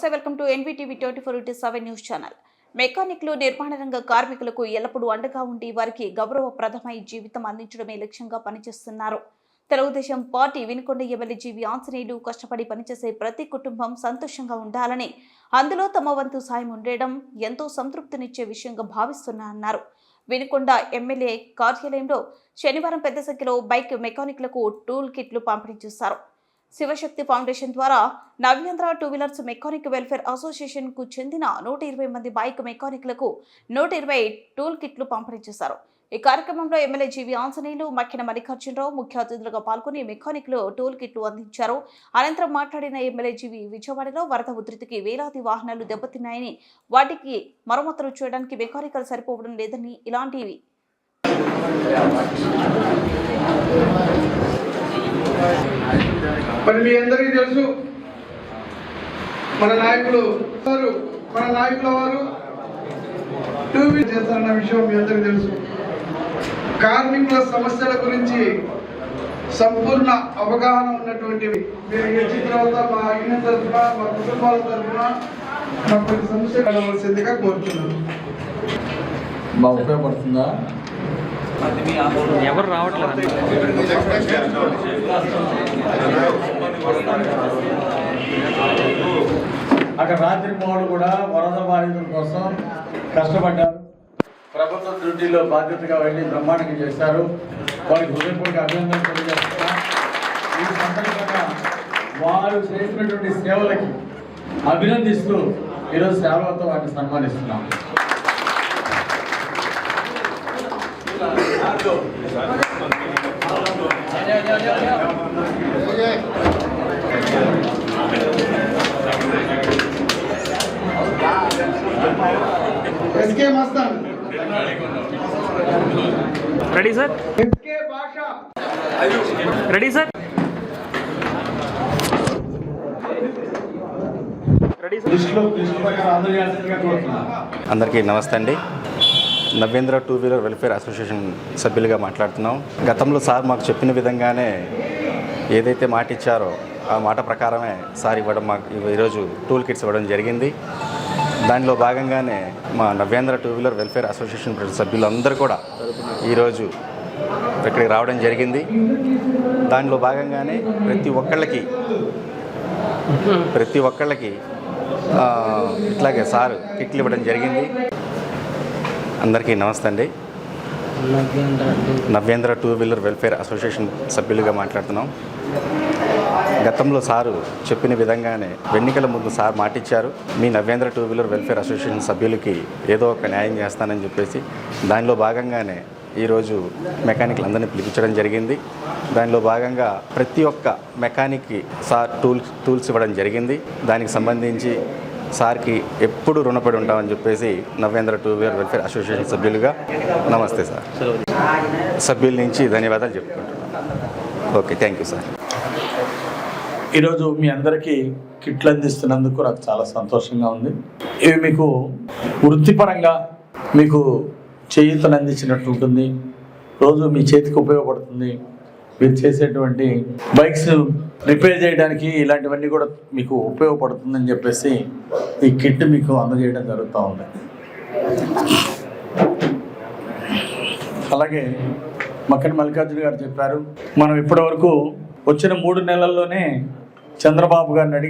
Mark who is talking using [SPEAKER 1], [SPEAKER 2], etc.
[SPEAKER 1] నమస్తే welcome to NVTV twenty four into seven news channel. మెకానిక్లు నిర్మాణ రంగ కార్మికులకు ఎల్లప్పుడూ అండగా ఉండి వారికి గౌరవప్రదమై జీవితం అందించడమే లక్ష్యంగా పనిచేస్తున్నారు. తెలుగుదేశం పార్టీ వినుకొండ ఎమ్మెల్యే జీవి ఆంజనేయులు కష్టపడి పనిచేసే ప్రతి కుటుంబం సంతోషంగా ఉండాలని అందులో తమ వంతు సాయం ఉండడం ఎంతో సంతృప్తినిచ్చే విషయంగా భావిస్తున్నారన్నారు వినుకొండ ఎమ్మెల్యే కార్యాలయంలో శనివారం పెద్ద సంఖ్యలో బైక్ మెకానిక్లకు టూల్ కిట్లు పంపిణీ చేశారు. శివశక్తి ఫౌండేషన్ ద్వారా Navyandhra two wheelers mechanic welfare అసోసియేషన్కు చెందిన నూట ఇరవై మంది బైక్ మెకానిక్లకు నూట ఇరవై టూల్ కిట్లు పంపిణీ చేశారు. ఈ కార్యక్రమంలో ఎమ్మెల్యే జీవి ఆంజనేయులు మక్కిన మల్లికార్జునరావు ముఖ్య అతిథులుగా పాల్గొని మెకానిక్లు టూల్ కిట్లు అందించారు. అనంతరం మాట్లాడిన ఎమ్మెల్యే జీవి విజయవాడలో వరద ఉధృతికి వేలాది వాహనాలు దెబ్బతిన్నాయని వాటికి మరమ్మతులు చేయడానికి మెకానికల్ సరిపోవడం లేదని ఇలాంటివి
[SPEAKER 2] మరి మీ అందరికీ తెలుసు. మన నాయకులు వారు మన నాయకుల వారు టూ వీలర్ చేస్తారన్న విషయం మీ అందరికీ తెలుసు. కార్మికుల సమస్యల గురించి సంపూర్ణ అవగాహన ఉన్నటువంటి మీరు వచ్చిన తర్వాత మా యూనియన్ తరఫున మా కుటుంబాల తరఫున మా కొన్ని సమస్యలు కలవలసిందిగా కోరుతున్నాను.
[SPEAKER 3] బాగా ఉపయోగపడుతుందా?
[SPEAKER 4] ఎవరు రావట్లేదు?
[SPEAKER 3] అక్కడ రాత్రి పౌరులు కూడా వరద బాధితుల కోసం కష్టపడ్డారు. ప్రభుత్వ డ్యూటీలో బాధ్యతగా వెళ్ళి బ్రహ్మాండంగా చేశారు. వారికి హృదయపూర్వక అభినందనలు తెలియజేస్తున్నా. ఈ సందర్భంగా వారు చేసినటువంటి సేవలకి అభినందిస్తూ ఈరోజు సేవలతో వారిని సన్మానిస్తున్నాం
[SPEAKER 2] SK Mastan
[SPEAKER 4] ready sir
[SPEAKER 2] SK Basha.
[SPEAKER 4] Ready sir
[SPEAKER 5] అందరికీ నమస్తే అండి. Navvendra two wheeler welfare association సభ్యులుగా మాట్లాడుతున్నాం. గతంలో సార్ మాకు చెప్పిన విధంగానే ఏదైతే మాట ఇచ్చారో ఆ మాట ప్రకారమే సార్ ఇవ్వడం మాకు ఈరోజు టూల్ కిట్స్ ఇవ్వడం జరిగింది. దానిలో భాగంగానే మా Navyandhra two wheeler welfare association సభ్యులందరూ కూడా ఈరోజు ఇక్కడికి రావడం జరిగింది. దానిలో భాగంగానే ప్రతి ఒక్కళ్ళకి ప్రతి ఒక్కళ్ళకి ఇట్లాగే సార్ కిట్లు ఇవ్వడం జరిగింది. అందరికీ నమస్తే అండి. Navyendra two wheeler. Welfare association సభ్యులుగా మాట్లాడుతున్నాం. గతంలో సారు చెప్పిన విధంగానే ఎన్నికల ముందు సార్ మాటిచ్చారు. మీ Navyendra two wheeler welfare association సభ్యులకి ఏదో ఒక న్యాయం చేస్తానని చెప్పేసి దానిలో భాగంగానే ఈరోజు మెకానిక్లు అందరినీ పిలిపించడం జరిగింది. దానిలో భాగంగా ప్రతి ఒక్క మెకానిక్కి సార్ టూల్స్ టూల్స్ ఇవ్వడం జరిగింది. దానికి సంబంధించి సార్కి ఎప్పుడు రుణపడి ఉంటామని చెప్పేసి Navendra two wheeler welfare association సభ్యులుగా నమస్తే సార్. సభ్యుల నుంచి ధన్యవాదాలు చెప్పుకుంటున్నాను ఓకే థ్యాంక్ యూ సార్.
[SPEAKER 3] ఈరోజు మీ అందరికీ కిట్లు అందిస్తున్నందుకు నాకు చాలా సంతోషంగా ఉంది. ఇవి మీకు వృత్తిపరంగా మీకు చేయూతను అందించినట్టు ఉంటుంది. రోజు మీ చేతికి ఉపయోగపడుతుంది. మీరు చేసేటువంటి బైక్స్ రిపేర్ చేయడానికి ఇలాంటివన్నీ కూడా మీకు ఉపయోగపడుతుందని చెప్పేసి ఈ కిట్ మీకు అందజేయడం జరుగుతూ ఉంది. అలాగే మక్కన మల్లికార్జున గారు చెప్పారు మనం ఇప్పటివరకు వచ్చిన మూడు నెలల్లోనే చంద్రబాబు గారిని అడిగి